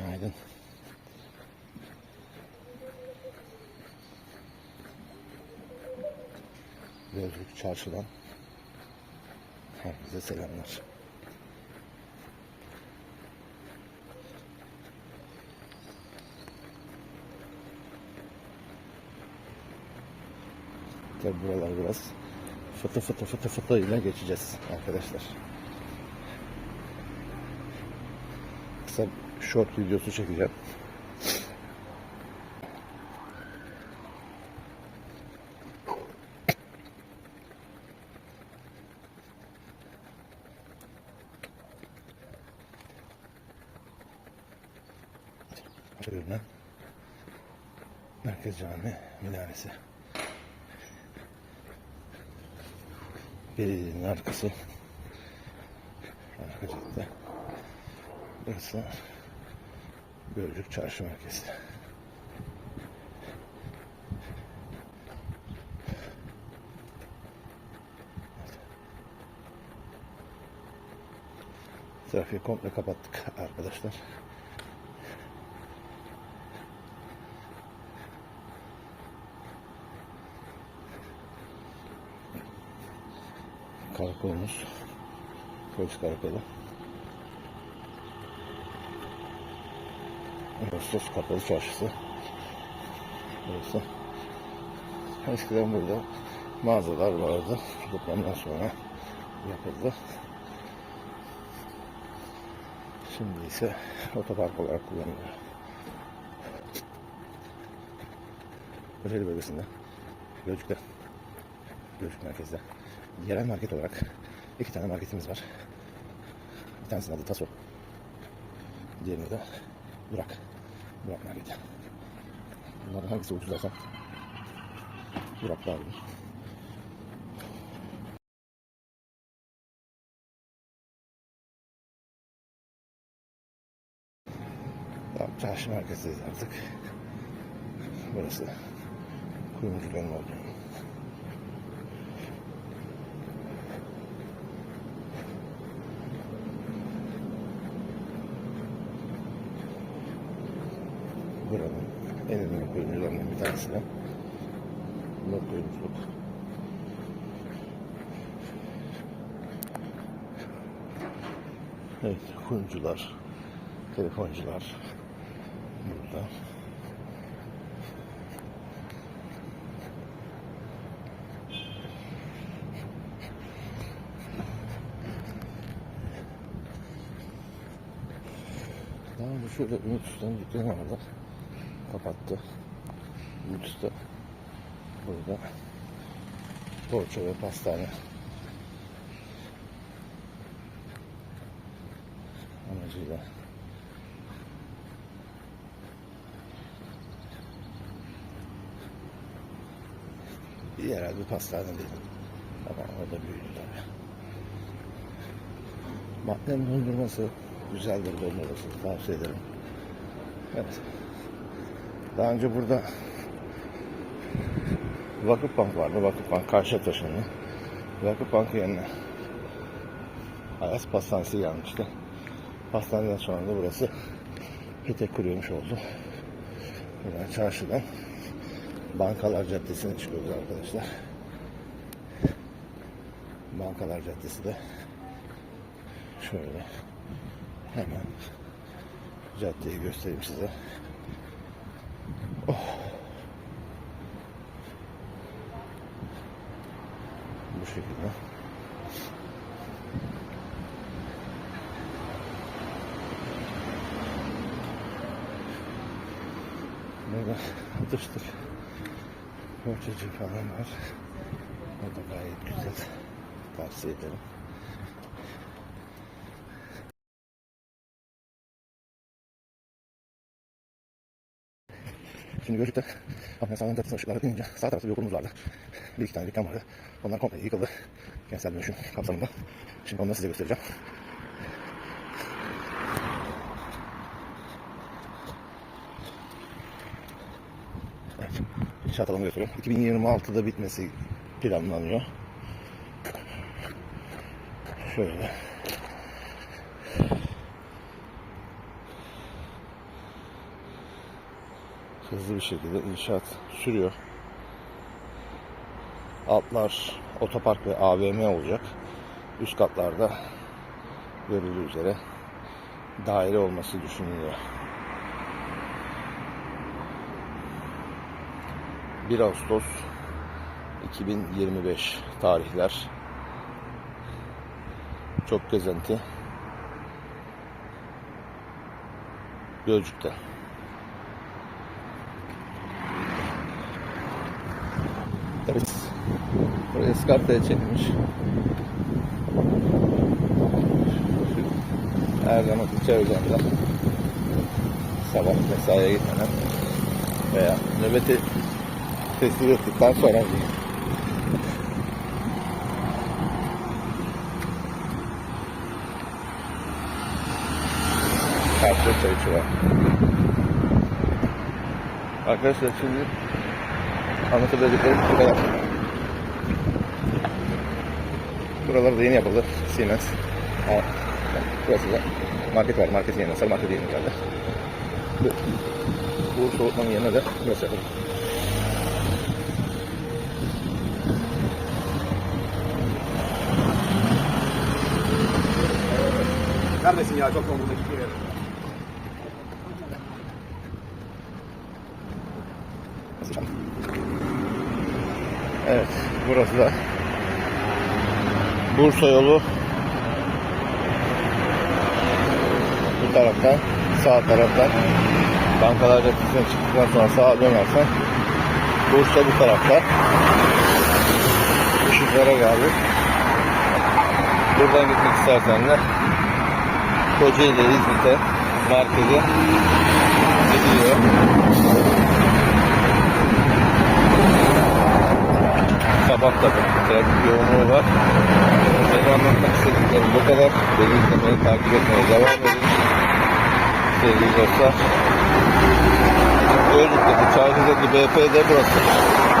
Günaydın. Gözlük çarşıdan herkese selamlar. Tabi buralar biraz fıtı fıtı fıtı fıtı ile geçeceğiz arkadaşlar. Kısa short videosu çekeceğim. Görünen Merkez Cami minaresi. Belediyenin arkası. Arka cadde. Burası Gölcük Çarşı Merkezi. Trafiği komple kapattık arkadaşlar. Karakolumuz. Polis karakolu. Ağustos Kapalı Çarşısı. Burası. Eskiden burada mağazalar vardı. Depremden sonra yapıldı. Şimdi ise otopark olarak kullanılıyor. Kocaeli bölgesinde Gölcük'te Gölcük merkezde yerel market olarak iki tane marketimiz var. Bir tanesinin adı Taso. Diğerinin de Burak. Burak marketi. Bunlardan hangisi ucuz dersen Burak daha uygun. Tamam, çarşı merkezindeyiz artık. Burası kuyumcuların olduğu. Buranın en ünlü kuyumcularından bir tanesi de Nur Kuyumculuk. Evet, kuyumcular, telefoncular burada. Önce şöyle Ümit Usta'nın dükkanı vardı. Kapattı. Ümit burada poğaça ve pastane amacıyla yerel bir pastane değil. Ama o da büyüdü tabii. Matnem dondurması güzeldir dondurması tavsiye ederim. Evet. Daha önce burada Vakıfbank vardı. Vakıfbank karşıya taşındı. Vakıfbank yerine Ayas Pastanesi gelmişti. Pastaneden sonra da burası Petek kuruyormuş oldu. Buradan çarşıdan Bankalar Caddesi'ne çıkıyoruz arkadaşlar. Bankalar Caddesi de şöyle hemen caddeyi göstereyim size. Oh. Bu şekilde. Burada atıştır. Poğaçacı falan var. O da gayet güzel. Tavsiye ederim. Şimdi Gölcük'te Ahmet Sağ'ın tarafına ışıkları inince sağ tarafta bir okulumuz vardı. Bir iki tane dükkan vardı. Onlar komple yıkıldı. Kentsel dönüşüm kapsamında. Şimdi onları size göstereceğim. Evet. İnşaat alanı gösteriyor. 2026'da bitmesi planlanıyor. Şöyle. Hızlı bir şekilde inşaat sürüyor. Altlar otopark ve AVM olacak. Üst katlarda görüldüğü üzere daire olması düşünülüyor. 1 Ağustos 2025 tarihler. Çok gezenti. Gölcük'te. Evet. Buraya ıskartaya çekilmiş. Her zaman çevremde sabah mesaiye gitmeden veya nöbeti teslim ettikten sonra karşıya çay içiyorlar. Arkadaşlar şimdi anlatabileceklerim bu kadar. Buralar da yeni yapıldı. Siemens. Ha, burası da market var. Marketin yanında. Sarı market yerine geldi. Bu, soğutmanın yanına da burası yapıldı. Neredesin ya? Çok yoğun buradaki gibi. Evet, burası da Bursa yolu bu taraftan, sağ taraftan Bankalar Caddesi'ne çıktıktan sonra sağa dönersen Bursa bu tarafta Işıklara geldik. Buradan gitmek istersen de Kocaeli İzmit'e merkeze gidiyor. Sabah da bir trafik yoğunluğu var. Benim anlatmak istediklerim bu kadar. Beni izlemeyi, takip etmeye devam edin. Sevgili dostlar. Gölcük'teki Çaylı'daki BP de burası.